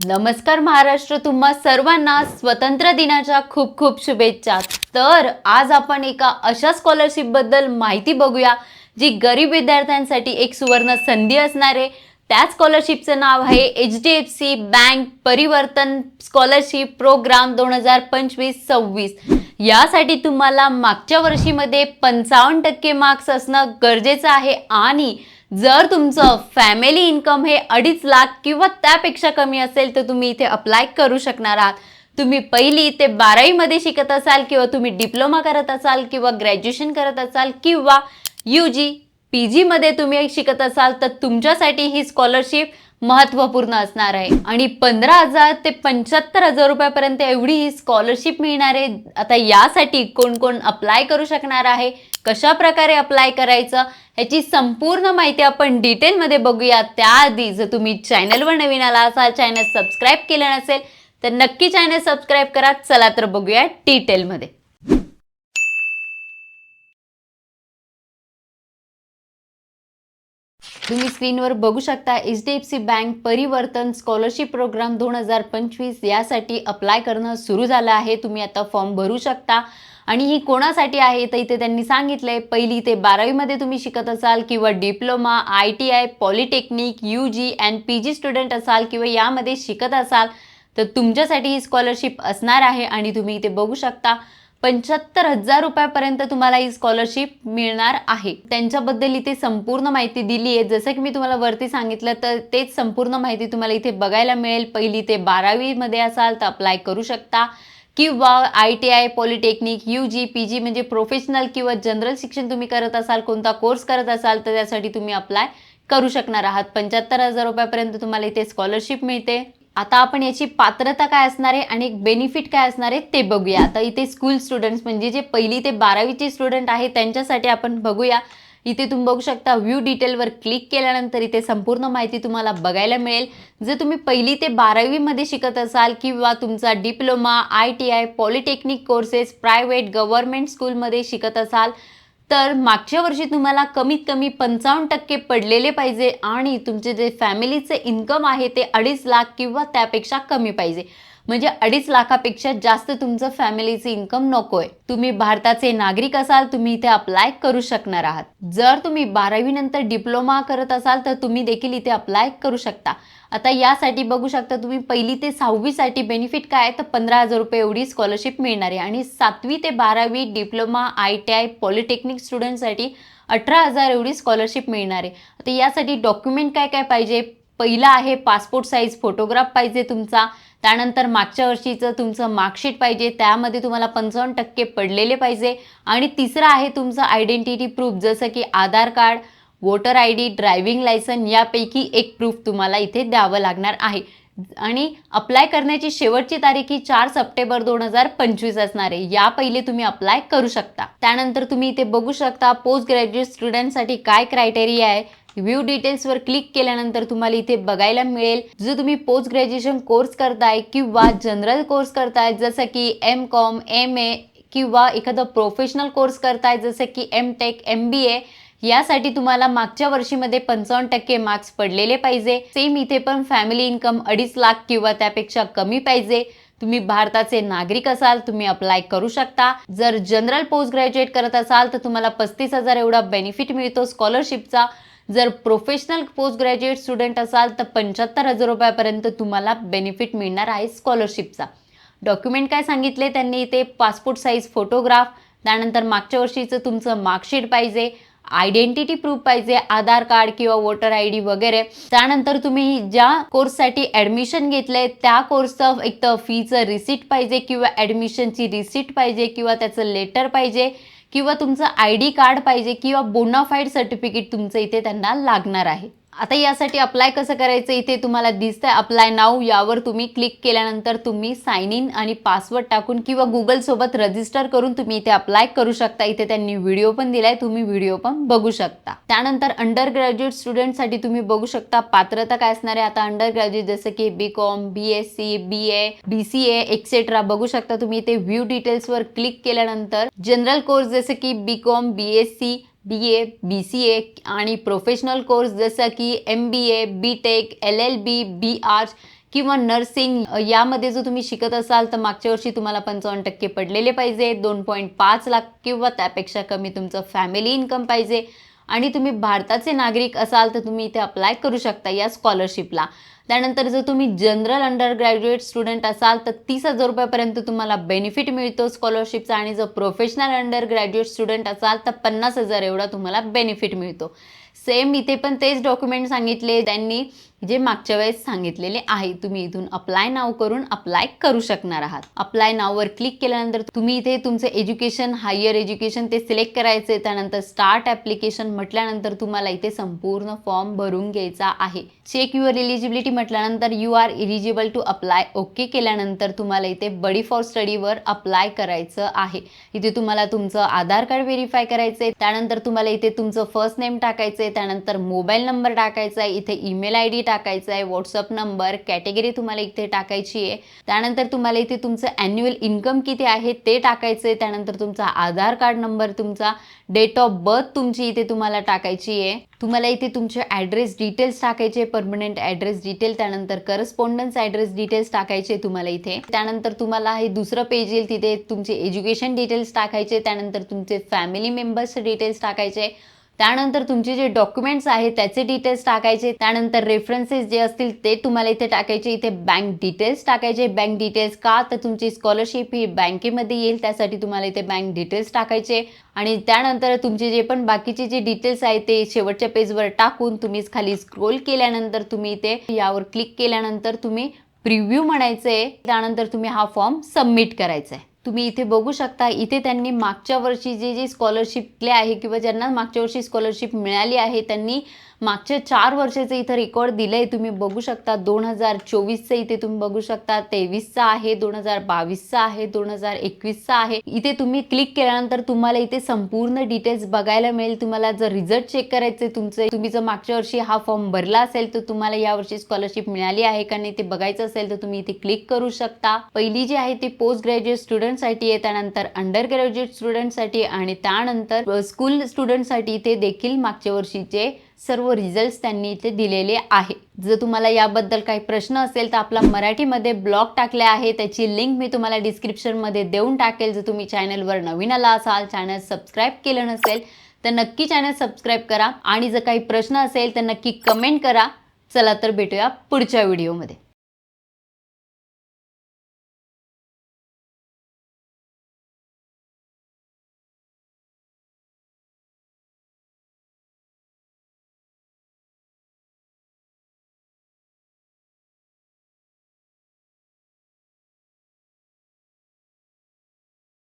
नमस्कार महाराष्ट्र तुम्हा सर्वांना स्वतंत्र दिनाच्या खूप खूप शुभेच्छा. तर आज आपण एका अशा स्कॉलरशिपबद्दल माहिती बघूया जी गरीब विद्यार्थ्यांसाठी एक सुवर्ण संधी असणार आहे. त्या स्कॉलरशिपचं नाव आहे H D F C bank Parivartan scholarship program दोन हजार पंचवीस सव्वीस यासाठी तुम्हाला मागच्या वर्षीमध्ये पंचावन्न टक्के मार्क्स असणं गरजेचं आहे आणि जर तुमचं फॅमिली इन्कम हे अडीच लाख किंवा त्यापेक्षा कमी असेल तर तुम्ही इथे अप्लाय करू शकणार आहात. तुम्ही पहिली ते बारावीमध्ये शिकत असाल किंवा तुम्ही डिप्लोमा करत असाल किंवा ग्रॅज्युएशन करत असाल किंवा यू जी पी जीमध्ये तुम्ही शिकत असाल तर तुमच्यासाठी ही स्कॉलरशिप महत्त्वपूर्ण असणार आहे. आणि पंधरा हजार ते पंच्याहत्तर हजार रुपयापर्यंत एवढी ही स्कॉलरशिप मिळणार आहे. आता यासाठी कोण कोण अप्लाय करू शकणार आहे? कशा प्रकारे अप्लाय करायचं? ह्याची संपूर्ण माहिती आपण डिटेलमध्ये बघूया त्याआधी जर तुम्ही चॅनलवर नवीन आला असाल चॅनल सबस्क्राईब केलं नसेल तर नक्की चॅनल सबस्क्राईब करा. चला तर बघूया डिटेलमध्ये तुम्ही स्क्रीनवर बघू शकता H D F C bank Parivartan scholarship program दोन हजार पंचवीस यासाठी अप्लाय करणं सुरू झालं आहे. तुम्ही आता फॉर्म भरू शकता. आणि ही कोणासाठी आहे? तर इथे त्यांनी सांगितलंय पहिली ते बारावीमध्ये तुम्ही शिकत असाल किंवा diploma I T I polytechnic U G and P G student असाल किंवा यामध्ये शिकत असाल तर तुमच्यासाठी ही स्कॉलरशिप असणार आहे आणि तुम्ही इथे बघू शकता. पंच्याहत्तर हजार रुपयापर्यंत तुम्हाला ही स्कॉलरशिप मिळणार आहे. त्यांच्याबद्दल इथे संपूर्ण माहिती दिली आहे. जसं की मी तुम्हाला वरती सांगितलं तर तेच संपूर्ण माहिती तुम्हाला इथे बघायला मिळेल. पहिली ते बारावीमध्ये असाल तर अप्लाय करू शकता. किंवा I T I polytechnic U G P G म्हणजे प्रोफेशनल किंवा जनरल शिक्षण तुम्ही करत असाल कोणता कोर्स करत असाल तर त्यासाठी तुम्ही अप्लाय करू शकणार आहात. पंच्याहत्तर हजार रुपयापर्यंत तुम्हाला इथे स्कॉलरशिप मिळते. आता आपण याची पात्रता काय असणार आहे आणि बेनिफिट काय असणार आहे ते बघूया. आता इथे स्कूल स्टुडंट्स म्हणजे जे पहिली ते बारावीचे स्टुडंट आहे त्यांच्यासाठी आपण बघूया. इथे तुम्ही बघू शकता व्ह्यू डिटेलवर क्लिक केल्यानंतर इथे संपूर्ण माहिती तुम्हाला बघायला मिळेल. जर तुम्ही पहिली ते बारावीमध्ये शिकत असाल किंवा तुमचा diploma I T I polytechnic courses private government स्कूलमध्ये शिकत असाल तर मागच्या वर्षी तुम्हाला कमीत कमी पंचावन्न टक्के पडलेले पाहिजे आणि तुमचे जे फॅमिलीचे इन्कम आहे ते अडीच लाख किंवा त्यापेक्षा कमी पाहिजे. म्हणजे अडीच लाखापेक्षा जास्त तुमचं फॅमिलीचे इन्कम नको आहे तुम्ही भारताचे नागरिक असाल तुम्ही इथे अप्लाय करू शकणार आहात. जर तुम्ही बारावी नंतर डिप्लोमा करत असाल तर तुम्ही देखील इथे अप्लाय करू शकता. आता यासाठी बघू शकता तुम्ही पहिली ते सहावीसाठी बेनिफिट काय आहे? तर पंधरा हजार रुपये एवढी स्कॉलरशिप मिळणार आहे. आणि सातवी ते बारावी diploma I T I polytechnic स्टुडंटसाठी अठरा हजार एवढी स्कॉलरशिप मिळणार आहे. आता यासाठी डॉक्युमेंट काय काय पाहिजे? पहिलं आहे पासपोर्ट साईज फोटोग्राफ पाहिजे तुमचा. त्यानंतर मागच्या वर्षीचं तुमचं मार्कशीट पाहिजे. त्यामध्ये तुम्हाला पंचावन्न टक्के पडलेले पाहिजे. आणि तिसरं आहे तुमचं आयडेंटिटी प्रूफ जसं की Aadhaar card voter I D driving licence यापैकी एक प्रूफ तुम्हाला इथे द्यावं लागणार आहे. आणि अप्लाय करण्याची शेवटची तारीख ही चार सप्टेंबर दोन हजार पंचवीस असणार आहे. या पहिले तुम्ही अप्लाय करू शकता. त्यानंतर तुम्ही इथे बघू शकता पोस्ट ग्रॅज्युएट स्टुडंटसाठी काय क्रायटेरिया आहे. व्ह्यू डिटेल्सवर क्लिक केल्यानंतर तुम्हाला इथे बघायला मिळेल. जो तुम्ही पोस्ट ग्रॅज्युएशन कोर्स करताय किंवा जनरल कोर्स करताय जसं की एम कॉम एम ए किंवा एखादं प्रोफेशनल कोर्स करताय जसं की M tech M B A यासाठी तुम्हाला मागच्या वर्षीमध्ये पंचावन्न टक्के मार्क्स पडलेले पाहिजे. सेम इथे पण फॅमिली इन्कम अडीच लाख किंवा त्यापेक्षा कमी पाहिजे. तुम्ही भारताचे नागरिक असाल तुम्ही अप्लाय करू शकता. जर जनरल पोस्ट ग्रॅज्युएट करत असाल तर तुम्हाला पस्तीस हजार एवढा बेनिफिट मिळतो स्कॉलरशिपचा जर प्रोफेशनल पोस्ट ग्रॅज्युएट स्टुडंट असाल तर पंच्याहत्तर हजार रुपयापर्यंत तुम्हाला बेनिफिट मिळणार आहे स्कॉलरशिपचा डॉक्युमेंट काय सांगितले? त्यांनी इथे पासपोर्ट साईज फोटोग्राफ त्यानंतर मागच्या वर्षीचं तुमचं मार्कशीट पाहिजे. आयडेंटिटी प्रूफ पाहिजे आधार कार्ड किंवा वोटर आय डी वगैरे. त्यानंतर तुम्ही ज्या कोर्ससाठी ॲडमिशन घेतलंय त्या कोर्सचं एक तर फीचं रिसिट पाहिजे किंवा ॲडमिशनची रिसिट पाहिजे किंवा त्याचं लेटर पाहिजे किंवा तुमचं आय डी कार्ड पाहिजे किंवा बोनाफाईड सर्टिफिकेट तुमचं इथे त्यांना लागणार आहे. आता यासाठी अप्लाय कसं करायचं इथे तुम्हाला दिसतंय. अप्लाय नाव यावर तुम्ही क्लिक केल्यानंतर तुम्ही साइन इन आणि पासवर्ड टाकून किंवा गुगल सोबत रजिस्टर करून तुम्ही इथे अप्लाय करू शकता. इथे त्यांनी व्हिडिओ पण दिलाय तुम्ही व्हिडिओ पण बघू शकता. त्यानंतर अंडर ग्रॅज्युएट स्टुडंटसाठी तुम्ही बघू शकता. पात्रता काय असणार आहे? आता अंडर ग्रॅज्युएट जसं की B com B S C B A B C A et cetera बघू शकता तुम्ही इथे व्ह्यू डिटेल्सवर क्लिक केल्यानंतर जनरल कोर्स जसं की B com B S C B A B C A आणि प्रोफेशनल कोर्स जसं की M B A B tech L L B B arch किंवा नर्सिंग यामध्ये जर तुम्ही शिकत असाल तर मागच्या वर्षी तुम्हाला पंचावन्न टक्के पडलेले पाहिजे दोन पॉईंट पाच लाख किंवा त्यापेक्षा कमी तुमचं फॅमिली इन्कम पाहिजे. आणि तुम्ही भारताचे नागरिक असाल तर तुम्ही इथे अप्लाय करू शकता या स्कॉलरशिपला त्यानंतर जर तुम्ही जनरल अंडर ग्रॅज्युएट स्टुडंट असाल तर तीस हजार रुपयापर्यंत तुम्हाला बेनिफिट मिळतो स्कॉलरशिपचा आणि जर प्रोफेशनल अंडर ग्रॅज्युएट स्टुडंट असाल तर पन्नास हजार एवढा तुम्हाला बेनिफिट मिळतो. सेम इथे पण तेच डॉक्युमेंट सांगितले त्यांनी जे मागच्या वेळेस सांगितलेले आहे तुम्ही इथून अप्लाय नाव करून अप्लाय करू शकणार आहात. अप्लाय नाववर क्लिक केल्यानंतर तुम्ही इथे तुमचं एज्युकेशन हायर एज्युकेशन ते सिलेक्ट करायचे त्यानंतर स्टार्ट ॲप्लिकेशन म्हटल्यानंतर तुम्हाला इथे संपूर्ण फॉर्म भरून घ्यायचा आहे. चेक युअर एलिजिबिलिटी म्हटल्यानंतर you are eligible to apply okay केल्यानंतर तुम्हाला इथे बडी फॉर स्टडीवर अप्लाय करायचं आहे. इथे तुम्हाला तुमचं आधार कार्ड व्हेरीफाय करायचं आहे त्यानंतर तुम्हाला इथे तुमचं फर्स्ट नेम टाकायचं आहे त्यानंतर मोबाईल नंबर टाकायचा आहे. इथे ईमेल आय डी टाकायचा आहे व्हॉट्सअप नंबर कॅटेगरी तुम्हाला इथे टाकायची आहे. त्यानंतर तुम्हाला इथे तुमचं ॲन्युअल इन्कम किती आहे ते टाकायचं आहे. त्यानंतर तुमचा आधार कार्ड नंबर तुमचा डेट ऑफ बर्थ तुमची इथे तुम्हाला टाकायची आहे. तुम्हाला इथे तुमचे ॲड्रेस डिटेल्स टाकायचे परमनंट ॲड्रेस डिटेल त्यानंतर करस्पॉन्डन्स ॲड्रेस डिटेल्स टाकायचे तुम्हाला इथे. त्यानंतर तुम्हाला हे दुसरं पेज येईल तिथे तुमचे एज्युकेशन डिटेल्स टाकायचे त्यानंतर तुमचे फॅमिली मेंबर्स डिटेल्स टाकायचे त्यानंतर तुमचे जे डॉक्युमेंट्स आहेत त्याचे डिटेल्स टाकायचे. त्यानंतर रेफरन्सेस जे असतील ते तुम्हाला इथे टाकायचे. इथे बँक डिटेल्स टाकायचे. बँक डिटेल्स का? तर तुमची स्कॉलरशिप ही बँकेमध्ये येईल. त्यासाठी तुम्हाला इथे बँक डिटेल्स टाकायचे. आणि त्यानंतर तुमचे जे पण बाकीचे जे डिटेल्स आहेत ते शेवटच्या पेजवर टाकून तुम्ही खाली स्क्रोल केल्यानंतर तुम्ही इथे यावर क्लिक केल्यानंतर तुम्ही प्रिव्ह्यू म्हणायचे त्यानंतर तुम्ही हा फॉर्म सबमिट करायचा आहे तुम्ही इथे बघू शकता इथे त्यांनी मागच्या वर्षी जे जे स्कॉलरशिपले आहे किंवा ज्यांना मागच्या वर्षी स्कॉलरशिप मिळाली आहे त्यांनी मागच्या चार वर्षाचे इथं रेकॉर्ड दिलंय. तुम्ही बघू शकता दोन हजार चोवीसचं इथे तुम्ही बघू शकता तेवीसचा आहे दोन हजार बावीसचा आहे दोन हजार एकवीसचा आहे. इथे तुम्ही क्लिक केल्यानंतर तुम्हाला इथे संपूर्ण डिटेल्स बघायला मिळेल. तुम्हाला जर रिझल्ट चेक करायचे तुमचे तुम्ही जर मागच्या वर्षी हा फॉर्म भरला असेल तर तुम्हाला या वर्षी स्कॉलरशिप मिळाली आहे का नाही ते बघायचं असेल तर तुम्ही इथे क्लिक करू शकता. पहिली जी आहे ती पोस्ट ग्रॅज्युएट स्टुडंटसाठी आहे त्यानंतर अंडर ग्रॅज्युएट स्टुडंटसाठी आणि त्यानंतर स्कूल स्टुडंटसाठी ते देखील मागच्या वर्षीचे सर्व रिझल्ट्स त्यांनी इथे दिलेले आहे. जर तुम्हाला याबद्दल काही प्रश्न असेल तर आपला मराठीमध्ये ब्लॉग टाकले आहे. त्याची लिंक मी तुम्हाला डिस्क्रिप्शनमध्ये देऊन टाकेल. जर तुम्ही चॅनलवर नवीन आला असाल चॅनल सबस्क्राईब केलं नसेल तर नक्की चॅनल सबस्क्राईब करा. आणि जर काही प्रश्न असेल तर नक्की कमेंट करा. चला तर भेटूया पुढच्या व्हिडिओमध्ये